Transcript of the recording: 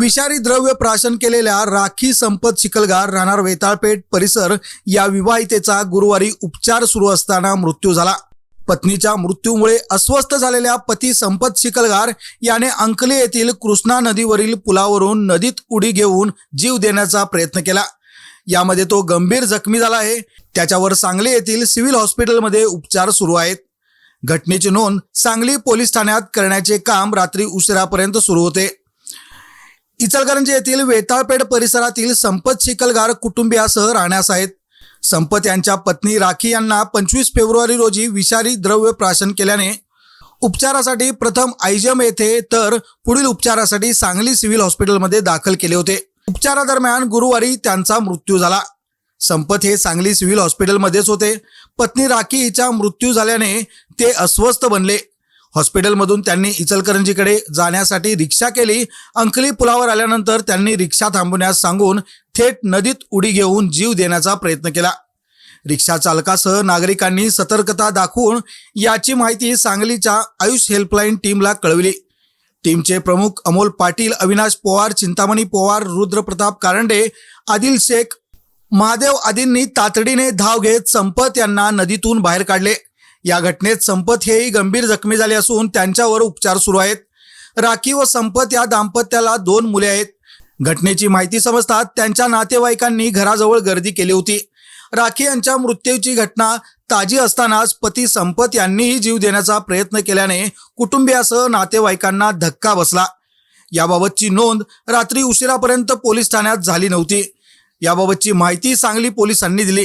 विषारी द्रव्य प्राशन केलेल्या राखी संपत चिखलगार राहणार वेताळपेठ परिसर या विवाहितेचा गुरुवारी उपचार सुरू असताना मृत्यू झाला. पत्नीच्या मृत्यूमुळे अस्वस्थ झालेल्या पती संपत चिखलगार याने अंकली येथील कृष्णा नदीवरील पुलावरून नदीत उडी घेऊन जीव देण्याचा प्रयत्न केला. यामध्ये तो गंभीर जखमी झाला आहे. त्याच्यावर सांगली येथील सिव्हिल हॉस्पिटलमध्ये उपचार सुरू आहेत. घटनेची नोंद सांगली पोलीस ठाण्यात करण्याचे काम रात्री उशिरापर्यंत सुरू होते. इचलकरंजी येथील वेताळपेठ परिसरातील संपत चिखलगार कुटुंबियासह राहण्यास आहेत. संपत यांच्या पत्नी राखी यांना पंचवीस फेब्रुवारी रोजी विषारी द्रव्य प्राशन केल्याने उपचारासाठी प्रथम आयजम येथे तर पुढील उपचारासाठी सांगली सिव्हिल हॉस्पिटलमध्ये दाखल केले होते. उपचारादरम्यान गुरुवारी त्यांचा मृत्यू झाला. संपत हे सांगली सिव्हिल हॉस्पिटलमध्येच होते. पत्नी राखी हिचा मृत्यू झाल्याने ते अस्वस्थ बनले. हॉस्पिटलमधून त्यांनी इचलकरंजीकडे जाण्यासाठी रिक्षा केली. अंकली पुलावर आल्यानंतर त्यांनी रिक्षा थांबवण्यास सांगून थेट नदीत उडी घेऊन जीव देण्याचा प्रयत्न केला. रिक्षा चालकासह नागरिकांनी सतर्कता दाखवून याची माहिती सांगलीच्या आयुष हेल्पलाईन टीमला कळविली. टीमचे प्रमुख अमोल पाटील अविनाश पवार चिंतामणी पवार रुद्रप्रताप कारंडे आदिल शेख महादेव आदींनी तातडीने धाव घेत संपत यांना नदीतून बाहेर काढले. या घटनेत संपत हेही गंभीर जखमी झाले असून त्यांच्यावर उपचार सुरू आहेत. राखी व संपत या दाम्पत्याला दोन मुले आहेत. घटनेची माहिती समजतात त्यांच्या नातेवाईकांनी घराजवळ गर्दी केली होती. राखी यांच्या मृत्यूची घटना ताजी असतानाच पती संपत यांनीही जीव देण्याचा प्रयत्न केल्याने कुटुंबियासह नातेवाईकांना धक्का बसला. याबाबतची नोंद रात्री उशिरापर्यंत पोलीस ठाण्यात झाली नव्हती. याबाबतची माहिती सांगली पोलिसांनी दिली.